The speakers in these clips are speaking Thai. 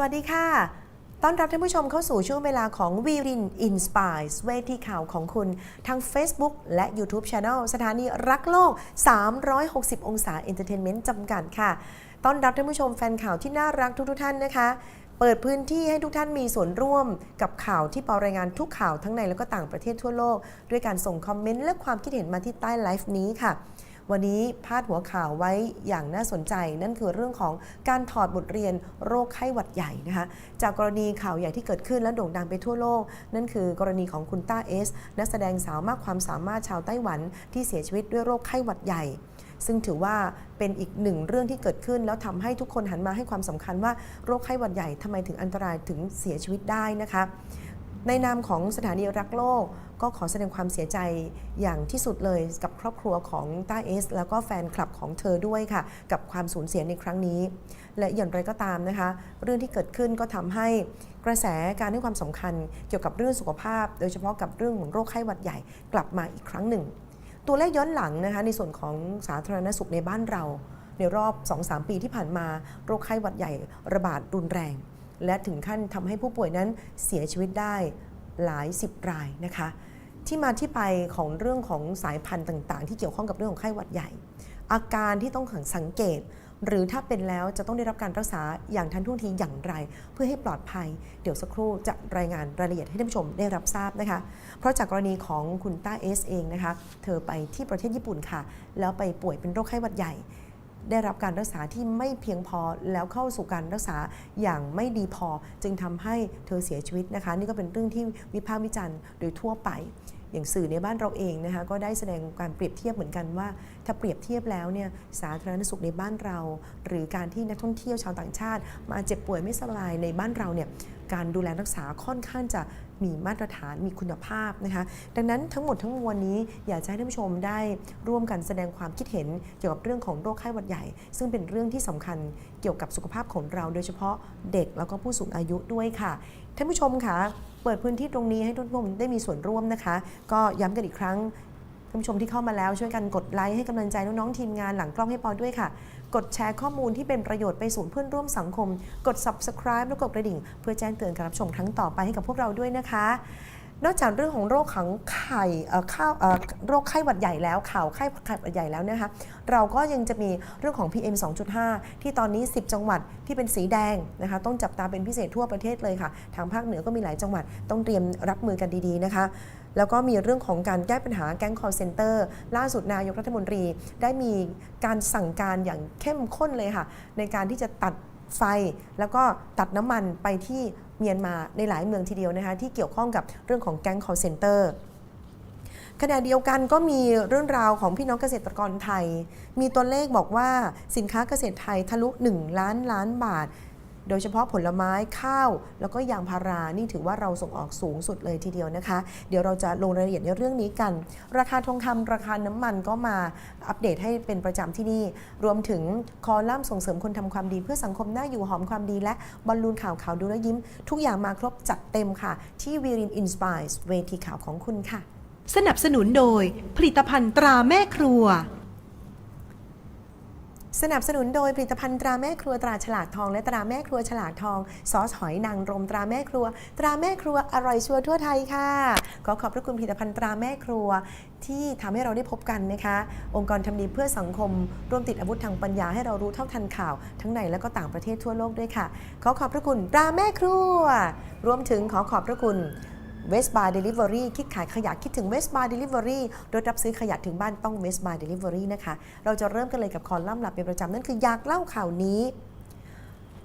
วัสดีค่ะ ต้อนรับท่านผู้ชมเข้าสู่ช่วงเวลาของวีรินอินสปายเวทีข่าวของคุณทาง Facebook และ YouTube Channel สถานีรักโลก 360 องศาเอนเตอร์เทนเมนต์จำกัดค่ะ ต้อนรับท่านผู้ชมแฟนข่าวที่น่ารักทุกๆท่านนะคะเปิดพื้นที่ให้ทุกท่านมีส่วนร่วมกับข่าวที่เปอรายงานทุกข่าวทั้งในและก็ต่างประเทศทั่วโลก ด้วยการส่งคอมเมนต์และความคิดเห็นมาที่ใต้ไลฟ์นี้ค่ะ วันนี้พาดหัวข่าวไว้อย่างน่าสนใจ นั่นคือเรื่องของการถอดบทเรียนโรคไข้หวัดใหญ่นะคะจากกรณีข่าวใหญ่ที่เกิดขึ้นและโด่งดังไปทั่วโลก นั่นคือกรณีของคุณต้าเอสนักแสดงสาวมากความสามารถชาวไต้หวันที่เสียชีวิตด้วยโรคไข้หวัดใหญ่ซึ่งถือว่าเป็นอีกหนึ่งเรื่องที่เกิดขึ้น แล้วทำให้ทุกคนหันมาให้ความสำคัญว่าโรคไข้หวัดใหญ่ทำไมถึงอันตรายถึงเสียชีวิตได้นะคะ ในนามของสถานีรักโลก ก็ขอแสดงความเสียใจอย่างที่สุดเลยกับครอบครัวของต้าเอส แล้วก็แฟนคลับของเธอด้วยค่ะ กับความสูญเสียในครั้งนี้ และอย่างไรก็ตามนะคะ เรื่องที่เกิดขึ้นก็ทำให้กระแสการให้ความสำคัญเกี่ยวกับเรื่องสุขภาพ โดยเฉพาะกับเรื่องของโรคไข้หวัดใหญ่กลับมาอีกครั้งหนึ่ง ตัวเลขย้อนหลังนะคะในส่วนของสาธารณสุขในบ้านเรา ในรอบ 2-3 ปีที่ผ่านมา โรคไข้หวัดใหญ่ระบาดรุนแรง และถึงขั้นทำให้ผู้ป่วยนั้นเสียชีวิตได้หลายสิบรายนะคะ ที่มาที่ไปของเรื่องของสายพันธุ์ต่างๆ ที่เกี่ยวข้องกับเรื่องของไข้หวัดใหญ่ อาการที่ต้องสังเกต หรือถ้าเป็นแล้วจะต้องได้รับการรักษาอย่างทันท่วงทีอย่างไร เพื่อให้ปลอดภัย เดี๋ยวสักครู่จะรายงานรายละเอียดให้ท่านผู้ชมได้รับทราบนะคะ เพราะจากกรณีของคุณต้าเอสเองนะคะ เธอไปที่ประเทศญี่ปุ่นค่ะ แล้วไปป่วยเป็นโรคไข้หวัดใหญ่ ได้รับการรักษาที่ไม่เพียงพอแล้วเข้าสู่การรักษาอย่างไม่ดีพอ จึงทำให้เธอเสียชีวิตนะคะ นี่ก็เป็นเรื่องที่วิพากษ์วิจารณ์โดยทั่วไป อย่างสื่อในบ้านเราเองนะคะก็ได้แสดงการเปรียบเทียบเหมือนกันว่า ถ้าเปรียบเทียบแล้วเนี่ยสาธารณสุขในบ้านเรา หรือการที่นักท่องเที่ยวชาวต่างชาติ มาเจ็บป่วยไม่สบายในบ้านเราเนี่ย การดูแลรักษาค่อนข้างจะมีมาตรฐานมีคุณภาพนะคะดังนั้นทั้งหมดทั้งมวลนี้อยากจะให้ท่านผู้ชมได้ร่วมกันแสดงความคิดเห็นเกี่ยวกับเรื่องของโรคไข้หวัดใหญ่ ซึ่งเป็นเรื่องที่สำคัญเกี่ยวกับสุขภาพของเรา โดยเฉพาะเด็กแล้วก็ผู้สูงอายุด้วยค่ะท่านผู้ชมคะเปิดพื้นที่ตรงนี้ให้ทุกคนได้มีส่วนร่วมนะคะ ก็ย้ำกันอีกครั้งท่านผู้ชมที่เข้ามาแล้วช่วยกันกดไลค์ให้กำลังใจน้องๆทีมงานหลังกล้องให้ปอด้วยค่ะ กดแชร์ข้อมูลที่เป็นประโยชน์ไปสู่เพื่อนร่วมสังคม กด subscribe และกดกระดิ่ง เพื่อแจ้งเตือนการรับชมครั้งต่อไปให้กับพวกเราด้วยนะคะ นอกจากเรื่องของโรคขังไข่ข้าวโรคไข้หวัดใหญ่แล้วข่าวไข้ไข้หวัดใหญ่แล้วนะคะเราก็ยังจะมีเรื่องของ PM 2.5 ที่ตอนนี้ 10 จังหวัดที่เป็นสีแดงนะคะต้องจับตาเป็นพิเศษทั่วประเทศเลยค่ะ ทางภาคเหนือก็มีหลายจังหวัดต้องเตรียมรับมือกันดีๆนะคะแล้วก็มีเรื่องของการแก้ปัญหาแก๊ง call center ล่าสุดนายกรัฐมนตรีได้มีการสั่งการอย่างเข้มข้นเลยค่ะ ในการที่จะตัดไฟแล้วก็ตัดน้ำมันไปที่ เมียนมาในหลายเมืองทีเดียวนะคะที่เกี่ยวข้องกับเรื่องของแก๊ง call center ขณะเดียวกันก็มีเรื่องราวของพี่น้องเกษตรกรไทย มีตัวเลขบอกว่าสินค้าเกษตรไทยทะลุ 1 ล้านล้านบาท โดยเฉพาะผลไม้ข้าว แล้วก็ยางพารานี่ถือว่าเราส่งออกสูงสุดเลยทีเดียวนะคะ เดี๋ยวเราจะลงรายละเอียดในเรื่องนี้กัน ราคาทองคำราคาน้ำมันก็มาอัปเดตให้เป็นประจำที่นี่ รวมถึงคอลัมน์ส่งเสริมคนทำความดี เพื่อสังคมน่าอยู่หอมความดี และบอลลูนข่าวข่าวดูแลยิ้ม ทุกอย่างมาครบจัดเต็มค่ะ ที่วีรินอินสปายเวทีข่าวของคุณค่ะ สนับสนุนโดยผลิตภัณฑ์ตราแม่ครัว สนับสนุนโดยผลิตภัณฑ์ตราแม่ครัวตราฉลากทอง และตราแม่ครัวฉลากทอง ซอสหอยนางรมตราแม่ครัว ตราแม่ครัวอร่อยชัวร์ทั่วไทยค่ะ ขอขอบพระคุณผลิตภัณฑ์ตราแม่ครัวที่ทำให้เราได้พบกันนะคะ องค์กรทำดีเพื่อสังคมร่วมติดอาวุธทางปัญญาให้เรารู้เท่าทันข่าว ทั้งในและก็ต่างประเทศทั่วโลกด้วยค่ะ ขอขอบพระคุณตราแม่ครัว รวมถึงขอขอบพระคุณ เวสบาร์เดลิเวอรี่คิดขายขยะคิดถึงเวสบาร์เดลิเวอรี่รถรับซื้อขยะถึงบ้านต้องเวสบาร์เดลิเวอรี่นะคะ เราจะเริ่มกันเลยกับคอลัมน์หลับเป็นประจำ นั่นคืออยากเล่าข่าวนี้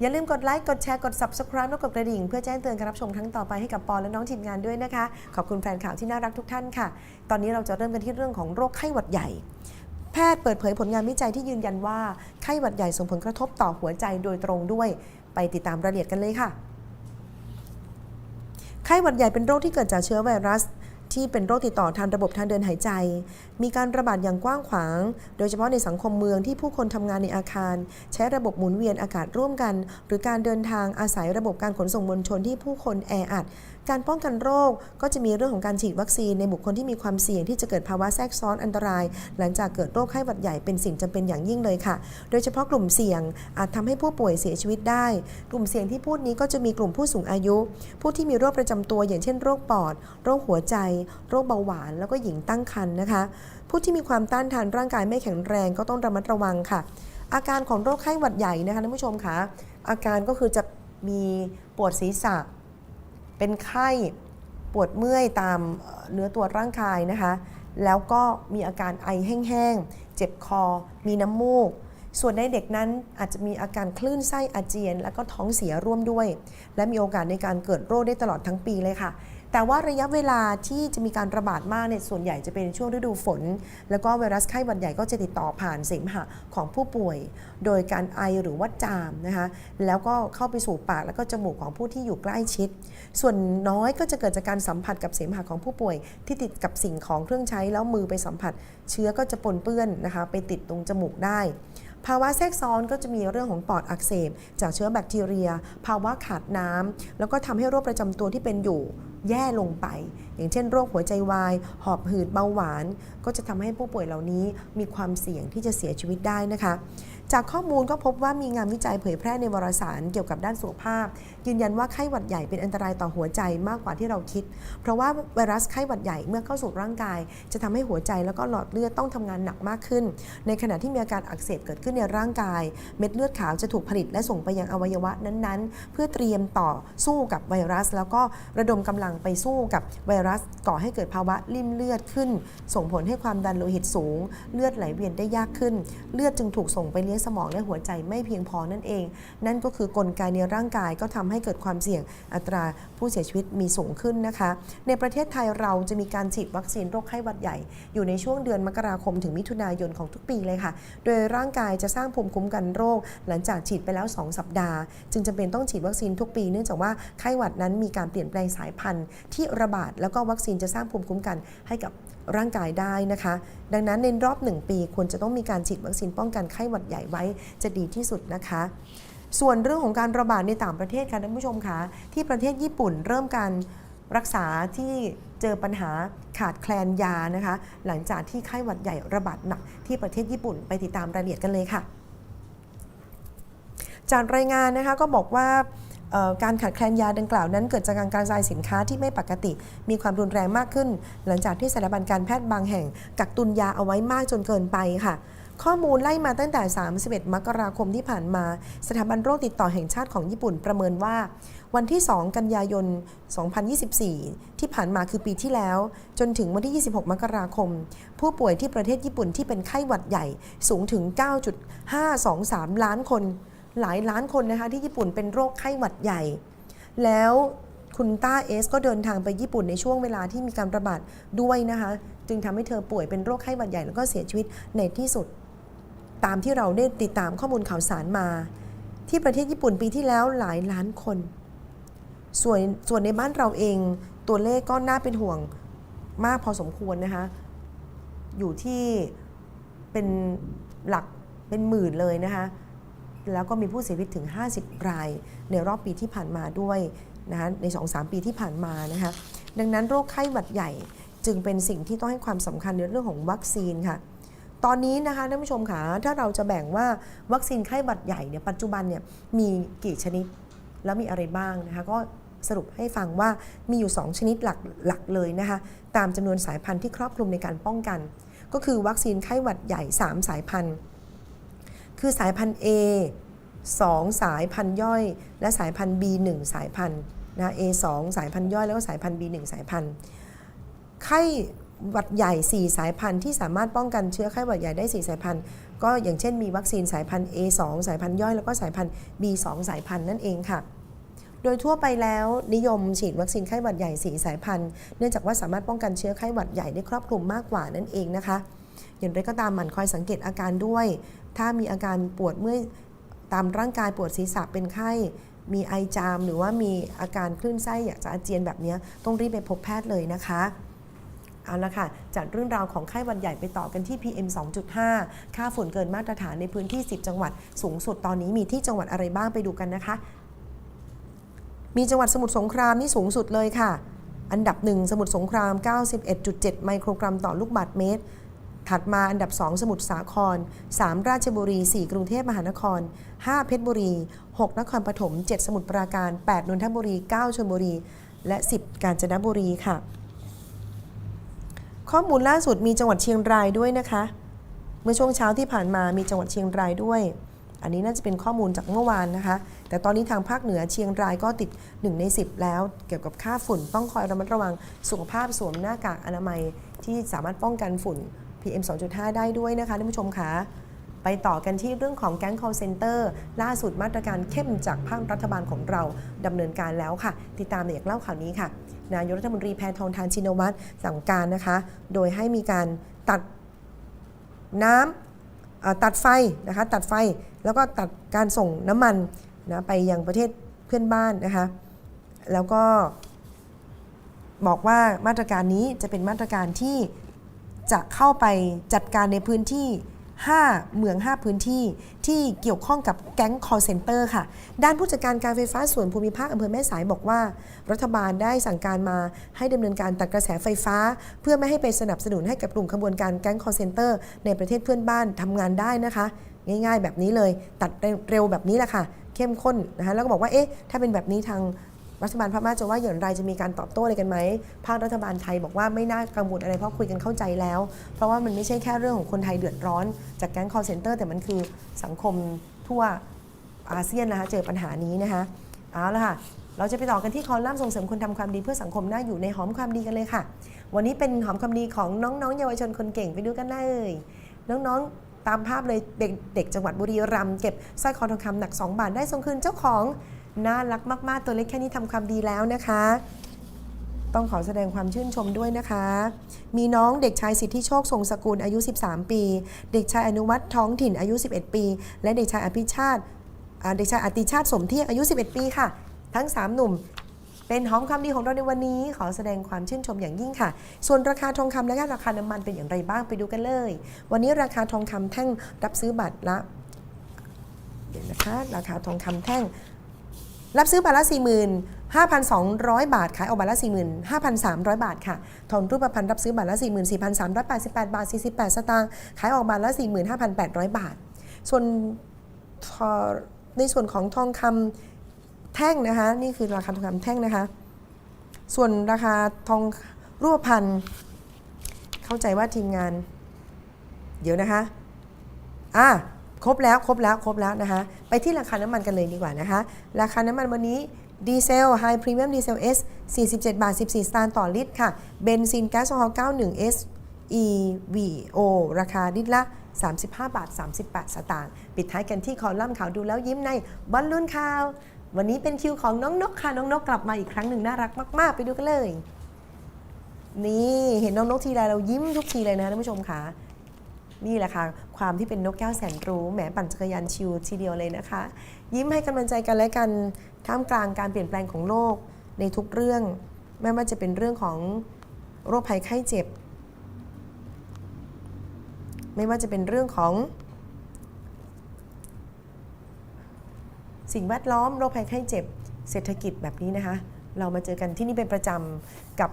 อย่าลืมกดไลค์ กดแชร์ กด subscribe และกดกระดิ่ง เพื่อแจ้งเตือนการรับชมครั้งต่อไปให้กับปอและน้องทีมงานด้วยนะคะ ขอบคุณแฟนข่าวที่น่ารักทุกท่านค่ะ ตอนนี้เราจะเริ่มกันที่เรื่องของโรคไข้หวัดใหญ่แพทย์เปิดเผยผลงานวิจัยที่ยืนยันว่าไข้หวัดใหญ่ส่งผลกระทบต่อหัวใจโดยตรงด้วย ไปติดตามรายละเอียดกันเลยค่ะ ข้หวัดใหญ่เป็นโรคที่เกิดจากเชื้อไวรัส ที่เป็นโรคติดต่อทางระบบทางเดินหายใจ มีการระบาดอย่างกว้างขวาง โดยเฉพาะในสังคมเมืองที่ผู้คนทำงานในอาคาร ใช้ระบบหมุนเวียนอากาศร่วมกัน หรือการเดินทางอาศัยระบบการขนส่งมวลชนที่ผู้คนแออัดการป้องกันโรคก็จะมีเรื่องของการฉีดวัคซีนในบุคคลที่มีความเสี่ยงที่จะเกิดภาวะแทรกซ้อนอันตราย หลังจากเกิดโรคไข้หวัดใหญ่เป็นสิ่งจำเป็นอย่างยิ่งเลยค่ะ โดยเฉพาะกลุ่มเสี่ยงอาจทำให้ผู้ป่วยเสียชีวิตได้ กลุ่มเสี่ยงที่พูดนี้ก็จะมีกลุ่มผู้สูงอายุ ผู้ที่มีโรคประจำตัว อย่างเช่นโรคปอด โรคหัวใจ โรคเบาหวาน แล้วก็หญิงตั้งครรภ์นะคะ ผู้ที่มีความต้านทานร่างกายไม่แข็งแรงก็ต้องระมัดระวังค่ะ อาการของโรคไข้หวัดใหญ่นะคะท่านผู้ชมคะอาการก็คือจะมีปวดศีรษะ เป็นไข้ปวดเมื่อยตามเนื้อตัวร่างกายนะคะ แล้วก็มีอาการไอแห้งๆ เจ็บคอ มีน้ำมูก ส่วนในเด็กนั้นอาจจะมีอาการคลื่นไส้อาเจียน แล้วก็ท้องเสียร่วมด้วย และมีโอกาสในการเกิดโรคได้ตลอดทั้งปีเลยค่ะ แต่ว่าระยะเวลาที่จะมีการระบาดมากเนี่ยส่วนใหญ่จะเป็นช่วงฤดูฝน แล้วก็ไวรัสไข้หวัดใหญ่ก็จะติดต่อผ่านเสมหะของผู้ป่วย โดยการไอหรือว่าจามนะคะแล้วก็เข้าไปสู่ปากแล้วก็จมูกของผู้ที่อยู่ใกล้ชิด ส่วนน้อยก็จะเกิดจากการสัมผัสกับเสมหะของผู้ป่วย ที่ติดกับสิ่งของเครื่องใช้แล้วมือไปสัมผัส เชื้อก็จะปนเปื้อนนะคะไปติดตรงจมูกได้ ภาวะแทรกซ้อนก็จะมีเรื่องของปอดอักเสบ จากเชื้อแบคทีเรีย ภาวะขาดน้ำแล้วก็ทำให้โรคประจำตัวที่เป็นอยู่แย่ลงไป อย่างเช่น โรคหัวใจวาย หอบหืดเบาหวาน ก็จะทำให้ผู้ป่วยเหล่านี้มีความเสี่ยงที่จะเสียชีวิตได้นะคะ จากข้อมูลก็พบว่ามีงานวิจัยเผยแพร่ในวารสารเกี่ยวกับด้านสุขภาพยืนยันว่าไข้หวัดใหญ่เป็นอันตรายต่อหัวใจมากกว่าที่เราคิด เพราะว่าไวรัสไข้หวัดใหญ่เมื่อเข้าสู่ร่างกาย จะทำให้หัวใจแล้วก็หลอดเลือดต้องทำงานหนักมากขึ้น ในขณะที่มีอาการอักเสบเกิดขึ้นในร่างกาย เม็ดเลือดขาวจะถูกผลิตและส่งไปยังอวัยวะนั้นๆ เพื่อเตรียมต่อสู้กับไวรัส แล้วก็ระดมกำลังไปสู้กับไวรัสก่อให้เกิดภาวะริ่มเลือดขึ้น ส่งผลให้ความดันโลหิตสูง เลือดไหลเวียนได้ยากขึ้น เลือดจึงถูกส่งไปเลี้ยงสมองและหัวใจไม่เพียงพอนั่นเอง นั่นก็คือกลไกในร่างกายก็ทำให้เกิดความเสี่ยงอัตราผู้เสียชีวิตมีสูงขึ้นนะคะ ในประเทศไทยเราจะมีการฉีดวัคซีนโรคไข้หวัดใหญ่ อยู่ในช่วงเดือนมกราคมถึงมิถุนายนของทุกปีเลยค่ะ โดยร่างกายจะสร้างภูมิคุ้มกันโรค หลังจากฉีดไปแล้ว 2 สัปดาห์ จึงจำเป็นต้องฉีดวัคซีนทุกปีเนื่องจากว่าไข้หวัดนั้นมีการเปลี่ยนแปลงสายพันธุ์ที่ระบาดแล้วก็วัคซีนจะสร้างภูมิคุ้มกันให้กับร่างกายได้นะคะ ดังนั้นในรอบ 1 ปีควรจะต้องมีการฉีดวัคซีนป้องกันไข้หวัดใหญ่ไว้จะดีที่สุดนะคะ ส่วนเรื่องของการระบาดในต่างประเทศค่ะท่านผู้ชมคะที่ประเทศญี่ปุ่นเริ่มการรักษาที่เจอปัญหาขาดแคลนยานะคะ หลังจากที่ไข้หวัดใหญ่ระบาดหนักที่ประเทศญี่ปุ่นไปติดตามรายละเอียดกันเลยค่ะ จากรายงานนะคะก็บอกว่าการขาดแคลนยาดังกล่าวนั้น เกิดจากการกระจายสินค้าที่ไม่ปกติ มีความรุนแรงมากขึ้น หลังจากที่สถาบันการแพทย์บางแห่ง กักตุนยาเอาไว้มากจนเกินไปค่ะ ข้อมูลไล่มาตั้งแต่ 31 มกราคมที่ผ่านมา สถาบันโรคติดต่อแห่งชาติของญี่ปุ่นประเมินว่า วันที่ 2 กันยายน 2024 ที่ผ่านมาคือปีที่แล้ว จนถึงวันที่ 26 มกราคม ผู้ป่วยที่ประเทศญี่ปุ่นที่เป็นไข้หวัดใหญ่สูงถึง 9.523 ล้านคน หลายล้านคนนะคะที่ญี่ปุ่นเป็นโรคไข้หวัดใหญ่ แล้วคุณต้าเอสก็เดินทางไปญี่ปุ่นในช่วงเวลาที่มีการระบาดด้วยนะคะ จึงทำให้เธอป่วยเป็นโรคไข้หวัดใหญ่แล้วก็เสียชีวิตในที่สุด ตามที่เราได้ติดตามข้อมูลข่าวสารมา ที่ประเทศญี่ปุ่นปีที่แล้วหลายล้านคน ส่วนส่วนในบ้านเราเองตัวเลขก็น่าเป็นห่วงมากพอสมควรนะคะ อยู่ที่เป็นหลักเป็นหมื่นเลยนะคะ แล้วก็มีผู้เสียชีวิตถึง 50 ราย ในรอบปีที่ผ่านมาด้วยนะคะใน 2-3 ปีที่ผ่านมานะคะดังนั้นโรคไข้หวัดใหญ่จึงเป็นสิ่งที่ต้องให้ความสำคัญในเรื่องของวัคซีนค่ะ ตอนนี้นะคะท่านผู้ชมค่ะถ้าเราจะแบ่งว่าวัคซีนไข้หวัดใหญ่เนี่ยปัจจุบันเนี่ยมีกี่ชนิดแล้วมีอะไรบ้างนะคะก็สรุปให้ฟังว่ามีอยู่ 2 ชนิดหลักหลักเลยนะคะตามจำนวนสายพันธุ์ที่ครอบคลุมในการป้องกัน ก็คือวัคซีนไข้หวัดใหญ่ 3 สายพันธุ์ คือสายพันธุ์ A 2 สายพันธุ์ย่อย และสายพันธุ์ B 1สายพันธุ์นะ A 2สายพันธุ์ย่อยแล้วก็สายพันธุ์ B 1สายพันธุ์ไข้ หวัดใหญ่ 4 สายพันธุ์ที่สามารถป้องกันเชื้อไข้หวัดใหญ่ได้ 4 สายพันธุ์ก็อย่างเช่นมีวัคซีนสายพันธุ์ A 2 สายพันธุ์ย่อยแล้วก็สายพันธุ์ B 2 สายพันธุ์นั่นเองค่ะ โดยทั่วไปแล้วนิยมฉีดวัคซีนไข้หวัดใหญ่4สายพันธุ์เนื่องจากว่าสามารถป้องกันเชื้อไข้หวัดใหญ่ได้ครอบคลุมมากกว่านั่นเองนะคะ อย่างไรก็ตามหมั่นคอยสังเกตอาการด้วย ถ้ามีอาการปวดเมื่อยตามร่างกายปวดศีรษะเป็นไข้มีไอจาม หรือว่ามีอาการคลื่นไส้อยากจะอาเจียนแบบนี้ต้องรีบไปพบแพทย์เลยนะคะ เอาละค่ะ จากเรื่องราวของไข้หวัดใหญ่ไปต่อกันที่ PM 2.5 ค่าฝุ่นเกินมาตรฐานในพื้นที่ 10 จังหวัด สูงสุดตอนนี้มีที่จังหวัดอะไรบ้างไปดูกันนะคะ มีจังหวัดสมุทรสงครามนี่สูงสุดเลยค่ะ อันดับหนึ่งสมุทรสงคราม 91.7 ไมโครกรัมต่อลูกบาศก์เมตร ถัดมาอันดับ 2 สมุทรสาคร 3 ราชบุรี 4 กรุงเทพมหานคร 5 เพชรบุรี 6 นครปฐม 7 สมุทรปราการ 8 นนทบุรี 9 ชลบุรี และ 10 กาญจนบุรีค่ะ ข้อมูลล่าสุดมีจังหวัดเชียงรายด้วยนะคะ เมื่อช่วงเช้าที่ผ่านมามีจังหวัดเชียงรายด้วย อันนี้น่าจะเป็นข้อมูลจากเมื่อวานนะคะ แต่ตอนนี้ทางภาคเหนือเชียงรายก็ติด 1 ใน 10 แล้ว เกี่ยวกับค่าฝุ่น ต้องคอยระมัดระวังสุขภาพสวมหน้ากากอนามัยที่สามารถป้องกันฝุ่น PM 2.5 ได้ด้วยนะคะท่านผู้ชมคะ ไปต่อกันที่เรื่องของแก๊ง call center ล่าสุดมาตรการเข้มจากภาครัฐบาลของเราดำเนินการแล้วค่ะ ติดตามในอยากเล่าข่าวนี้ค่ะ นายกรัฐมนตรีแพทองทานชินวัตรสั่งการนะคะ โดยให้มีการตัดน้ำตัดไฟนะคะตัดไฟแล้วก็ตัดการส่งน้ำมันนะไปยังประเทศเพื่อนบ้านนะคะ แล้วก็บอกว่ามาตรการนี้จะเป็นมาตรการที่จะเข้าไปจัดการในพื้นที่ 5เมือง 5 พื้นที่ที่เกี่ยวข้องกับแก๊ง call center ค่ะ ด้านผู้จัดการการไฟฟ้าส่วนภูมิภาคอำเภอแม่สายบอกว่า รัฐบาลได้สั่งการมาให้ดำเนินการตัดกระแสไฟฟ้า เพื่อไม่ให้ไปสนับสนุนให้กับกลุ่มขบวนการแก๊ง call center ในประเทศเพื่อนบ้านทำงานได้นะคะ ง่าย ๆ แบบนี้เลยตัดเร็วแบบนี้แหละค่ะ เข้มข้นนะคะแล้วก็บอกว่าเอ๊ะถ้าเป็นแบบนี้ทาง รัฐบาลพม่าจะว่าอย่างไรจะมีการตอบโต้อะไรกันไหมภาครัฐบาลไทยบอกว่าไม่น่ากังวลอะไรเพราะคุยกันเข้าใจแล้ว เพราะว่ามันไม่ใช่แค่เรื่องของคนไทยเดือดร้อน จากแก๊ง call center แต่มันคือสังคมทั่วอาเซียนนะคะเจอปัญหานี้นะคะเอาละค่ะเราจะไปต่อกันที่คอลัมน์ส่งเสริมคนทำความดีเพื่อสังคมน่าอยู่ในหอมความดีกันเลยค่ะ วันนี้เป็นหอมความดีของน้องๆ เยาวชนคนเก่งไปดูกันเลยน้องๆตามภาพเลยเด็กเด็กจังหวัดบุรีรัมย์เก็บสร้อยคอทองคำหนัก 2 บาทได้ส่งคืนเจ้าของ น่ารักมากๆ ตัวเล็กแค่นี้ทำความดีแล้วนะคะ ต้องขอแสดงความชื่นชมด้วยนะคะ มีน้องเด็กชายสิทธิโชคทรงสกุลอายุ 13 ปี เด็กชายอนุวัฒน์ท้องถิ่นอายุ 11 ปี และเด็กชายอภิชาติเด็กชายอติชาติสมเที่ยอายุ 11 ปีค่ะ ทั้ง 3 หนุ่มเป็นหอมความดีของเราในวันนี้ ขอแสดงความชื่นชมอย่างยิ่งค่ะ ส่วนราคาทองคำและราคาน้ำมันเป็นอย่างไรบ้างไปดูกันเลย วันนี้ราคาทองคำแท่งรับซื้อบัตรละเดี๋ยวนะคะ ราคาทองคำแท่ง รับซื้อบาทละ45,200 บาท ขายออกบาทละ45,300 บาทค่ะ ทองรูปพรรณรับซื้อบาทละ44,388 บาท 48 สตางค์ ขายออกบาทละ 45,800 บาท ส่วนในส่วนของทองคำแท่งนะคะ นี่คือราคาทองคำแท่งนะคะ ส่วนราคาทองรูปพรรณเข้าใจว่าทีมงาน เดี๋ยวนะคะ อะ ครบแล้วครบแล้วครบแล้วนะคะ ไปที่ราคาน้ำมันกันเลยดีกว่านะคะ ราคาน้ำมันวันนี้ดีเซลไฮพรีเมียมดีเซล S 47 บาท 14 สตางค์ต่อลิตรค่ะ เบนซินแก๊สโซฮอล์91 S EVO ราคาลิตรละ 35 บาท 38 สตางค์ ปิดท้ายกันที่คอลัมน์ข่าวดูแล้วยิ้มในบอลลูนข่าว วันนี้เป็นคิวของน้องนกค่ะ น้องนกกลับมาอีกครั้งหนึ่งน่ารักมากๆ ไปดูกันเลย นี่เห็นน้องนกทีไรเรายิ้มทุกทีเลยนะท่านผู้ชมค่ะ นี่แหละค่ะ ความที่เป็นนกแก้วแสนรู้แหมปั่นจักรยานชิวทีเดียวเลยนะคะ ยิ้มให้กำลังใจกันและกันท่ามกลางการเปลี่ยนแปลงของโลกในทุกเรื่อง ไม่ว่าจะเป็นเรื่องของโรคภัยไข้เจ็บ ไม่ว่าจะเป็นเรื่องของ สิ่งแวดล้อมโรคภัยไข้เจ็บ เศรษฐกิจแบบนี้นะคะ เรามาเจอกันที่นี่เป็นประจำกับ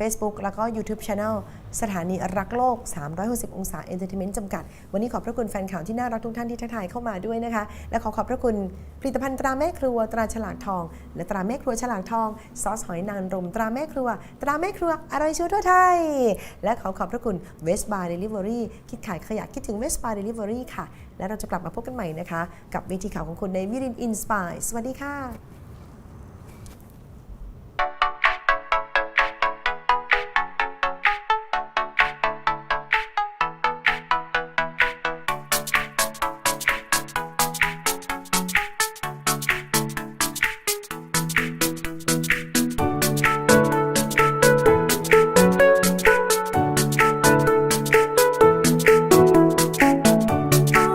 Facebook แล้วก็ YouTube Channel สถานีรักโลก 360 องศา Entertainment จำกัด วันนี้ขอบพระคุณแฟนข่าวที่น่ารักทุกท่านที่ทักทายเข้ามาด้วยนะคะ และขอขอบพระคุณผลิตภัณฑ์ตราแม่ครัวตราฉลากทอง และตราแม่ครัวฉลากทอง ซอสหอยนางรมตราแม่ครัว ตราแม่ครัวอร่อยชัวร์ทั่วไทย และขอขอบพระคุณ West Bar Delivery คิดขายขยะคิดถึง West Bar Delivery ค่ะ และเราจะกลับมาพบกันใหม่นะคะ กับเวทีข่าวของคุณในวิรินอินสปายสวัสดีค่ะ